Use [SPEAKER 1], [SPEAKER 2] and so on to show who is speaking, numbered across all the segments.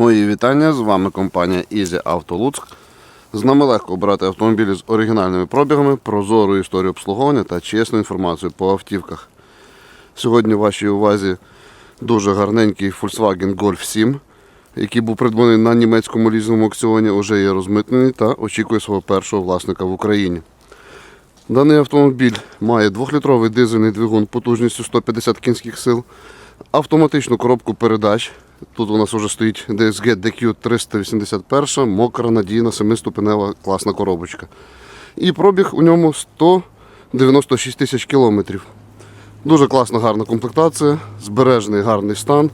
[SPEAKER 1] Мої вітання, з вами компанія Easy Auto Луцьк. З нами легко обрати автомобілі з оригінальними пробігами, прозору історію обслуговування та чесну інформацію по автівках. Сьогодні в вашій увазі дуже гарненький Volkswagen Golf 7, який був придбаний на німецькому лізному аукціоні, уже є розмитнений та очікує свого першого власника в Україні. Даний автомобіль має 2-літровий дизельний двигун потужністю 150 кінських сил, автоматичну коробку передач. Тут у нас вже стоїть DSG DQ 381, мокра, надійна, 7-ступенева класна коробочка. І пробіг у ньому 196 тисяч кілометрів. Дуже класна, гарна комплектація, збережений гарний стан.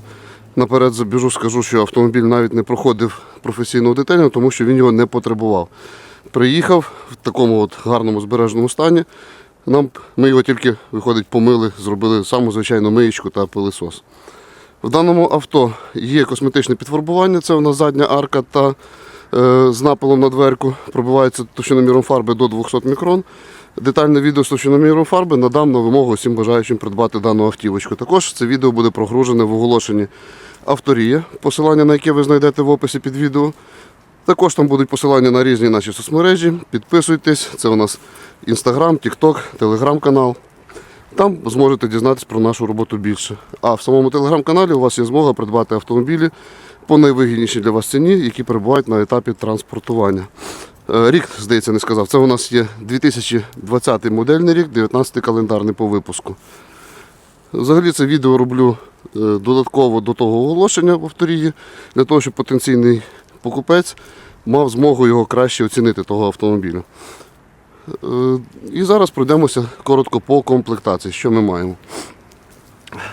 [SPEAKER 1] Наперед забіжу, скажу, що автомобіль навіть не проходив професійного детелю, тому що він його не потребував. Приїхав в такому от гарному збереженому стані. Нам, ми його тільки, виходить, помили, зробили саму звичайну миєчку та пилисос. В даному авто є косметичне підфарбування, це у нас задня арка та е, з напилом на дверку. Пробивається товщиноміром фарби до 200 мікрон. Детальне відео з товщиноміром фарби надам на вимогу всім бажаючим придбати дану автівочку. Також це відео буде прогружене в оголошенні авторія, посилання на яке ви знайдете в описі під відео. Також там будуть посилання на різні наші соцмережі. Підписуйтесь, це у нас Інстаграм, Тікток, Телеграм-канал. Там зможете дізнатися про нашу роботу більше. А в самому телеграм-каналі у вас є змога придбати автомобілі по найвигіднішій для вас ціні, які перебувають на етапі транспортування. Е, Рік, здається, не сказав. Це у нас є 2020 модельний рік, 19 календарний по випуску. Взагалі це відео роблю е, додатково до того оголошення в авторії, для того, щоб потенційний покупець мав змогу його краще оцінити того автомобіля. Е, І зараз пройдемося коротко по комплектації, що ми маємо.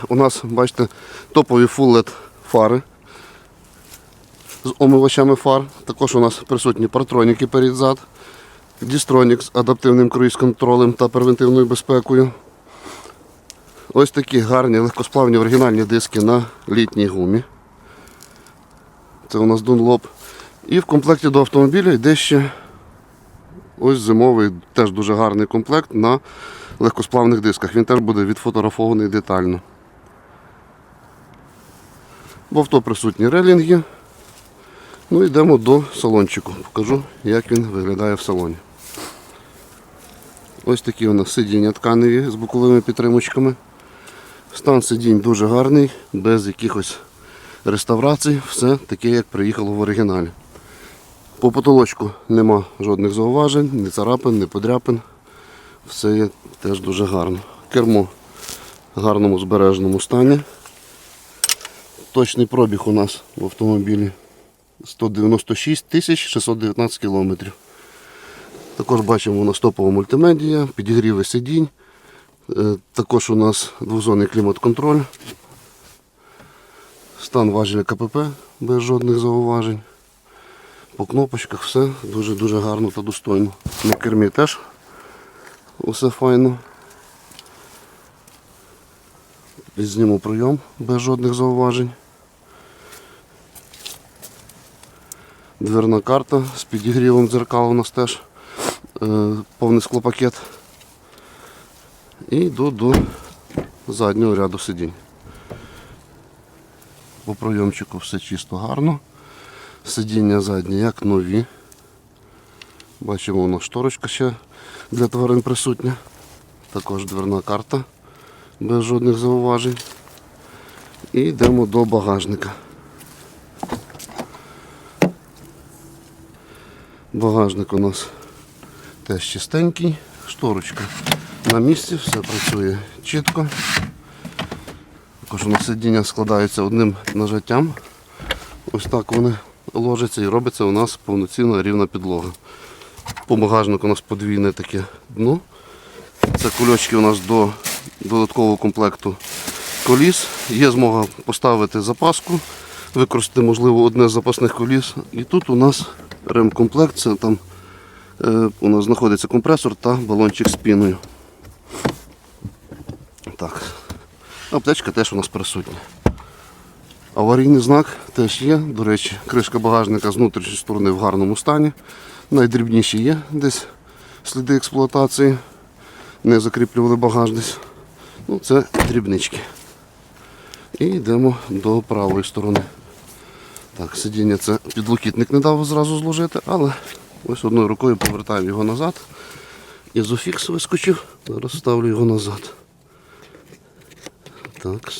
[SPEAKER 1] У нас, бачите, топові LED фари з омивачами фар. Також у нас присутні партроніки перед-зад, Дістронік з адаптивним круїз-контролем та превентивною безпекою. Ось такі гарні легкосплавні оригінальні диски на літній гумі. Це у нас Dunlop. І в комплекті до автомобіля йде ще ось зимовий, теж дуже гарний комплект на легкосплавних дисках. Він теж буде відфотографований детально. В авто присутні релінги. Ну йдемо до салончику. Покажу, як він виглядає в салоні. Ось такі у нас сидіння тканеві з боковими підтримочками. Стан сидінь дуже гарний, без якихось реставрацій, все таке, як приїхало в оригіналі. По потолочку нема жодних зауважень, ні царапин, ні подряпин. Все є теж дуже гарно. Кермо в гарному збереженому стані. Точний пробіг у нас в автомобілі 196 тисяч 619 кілометрів. Також бачимо у нас топова мультимедія, підігріви сидінь. Е, Також у нас двозонний клімат-контроль. Стан важеля КПП без жодних зауважень. По кнопочках все дуже-дуже гарно та достойно. На кермі теж усе файно. Зніму прийом без жодних зауважень. Дверна карта з підігрівом дзеркал у нас теж е, повний склопакет. І йду до заднього ряду сидінь. По пройомчику все чисто гарно. Сидіння задні як нові. Бачимо, у нас шторочка ще для тварин присутня. Також дверна карта без жодних зауважень. І йдемо до багажника. Багажник у нас теж чистенький, шторочка на місці, все працює чітко. Також у нас сидіння складаються одним нажаттям. Ось так вони ложаться і робиться у нас повноцінна рівна підлога. По багажнику у нас подвійне таке дно. Це кульочки у нас до додаткового комплекту коліс. Є змога поставити запаску, використати, можливо, одне з запасних коліс. І тут у нас ремкомплект, це там е, у нас знаходиться компресор та балончик з піною. Так. Аптечка теж у нас присутня. Аварійний знак теж є. До речі, кришка багажника з внутрішньої сторони в гарному стані. Найдрібніші є десь сліди експлуатації. Не закріплювали багаж десь. Ну, це дрібнички. І йдемо до правої сторони. Так, сидіння це підлокітник не дав зразу зложити, але ось одною рукою повертаю його назад. Ізофікс вискочив, зараз ставлю його назад. Так.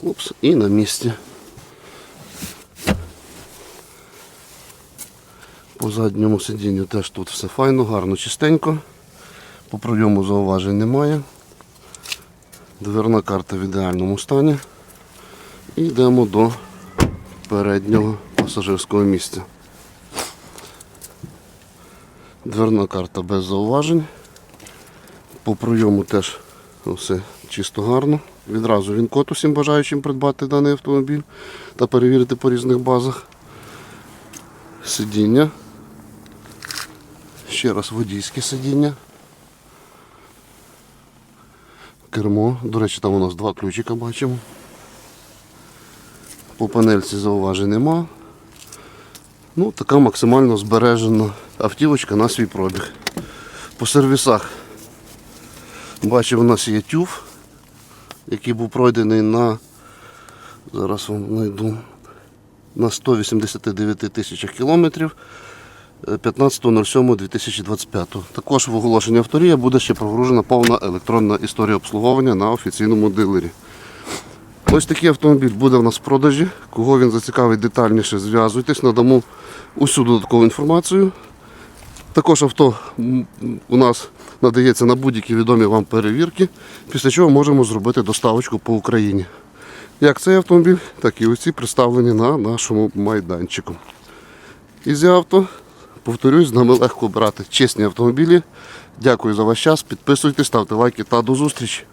[SPEAKER 1] Хлопс, і на місці. По задньому сидінню теж тут все файно, гарно, чистенько. По пройому зауважень немає. Дверна карта в ідеальному стані. І йдемо до переднього пасажирського місця. Дверна карта без зауважень. По пройому теж все чисто гарно. Відразу він код усім бажаючим придбати даний автомобіль та перевірити по різних базах. Сидіння. Ще раз водійське сидіння. Кермо. До речі, там у нас два ключика бачимо. По панельці зауважень нема. Ну, така максимально збережена автівочка на свій пробіг. По сервісах. Бачив, у нас є тюф, який був пройдений на. Зараз вам знайду. На 189 тисячах кілометрів. е, 15.07.2025. Також в оголошенні авторія буде ще прогружена повна електронна історія обслуговування на офіційному дилері. Ось такий автомобіль буде в нас в продажі. Кого він зацікавить детальніше, зв'язуйтесь, надамо усю додаткову інформацію. Також авто у нас надається на будь-які відомі вам перевірки, після чого можемо зробити доставочку по Україні. Як цей автомобіль, так і усі представлені на нашому майданчику. Ізі авто, повторюсь, з нами легко брати чесні автомобілі. Дякую за ваш час. Підписуйтесь, ставте лайки та до зустрічі.